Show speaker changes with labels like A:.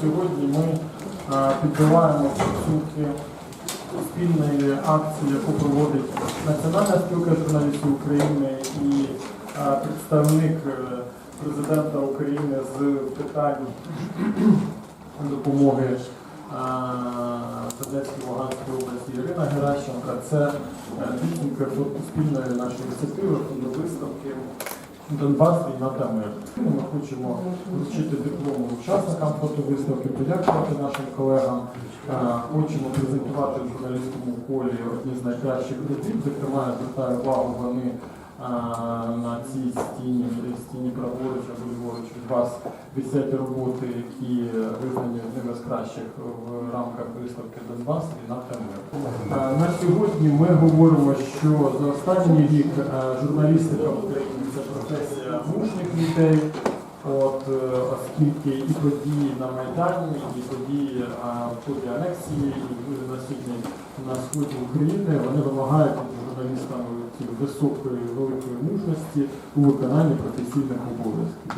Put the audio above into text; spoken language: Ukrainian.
A: сьогодні ми е, підбиваємо підсумки спільної акції, яку проводить Національна спілка журналістів України і е, представник е, президента України з питань допомоги Донецькій Луганській області Ірина Геращенка. Це підсумки спільної нашої ініціативи фотовиставки Донбас війна та мир. Ми хочемо вручити диплом учасникам фотовиставки, подякувати нашим колегам. Е, Хочемо презентувати в журналістському колі одні з найкращих робіт. Зокрема, я звертаю увагу вони е, на цій стіні, стіні праворуч або ліворуч від вас висять роботи, які визнані одними з кращих в рамках виставки Донбас війна та мир. Е, На сьогодні ми говоримо, що за останній рік е, журналістика в Україні це людей. От, е, оскільки і події на Майдані, і події в ході анексії, і дуже сьогодні на сході України, вони вимагають журналістам високої великої мужності у виконанні професійних обов'язків.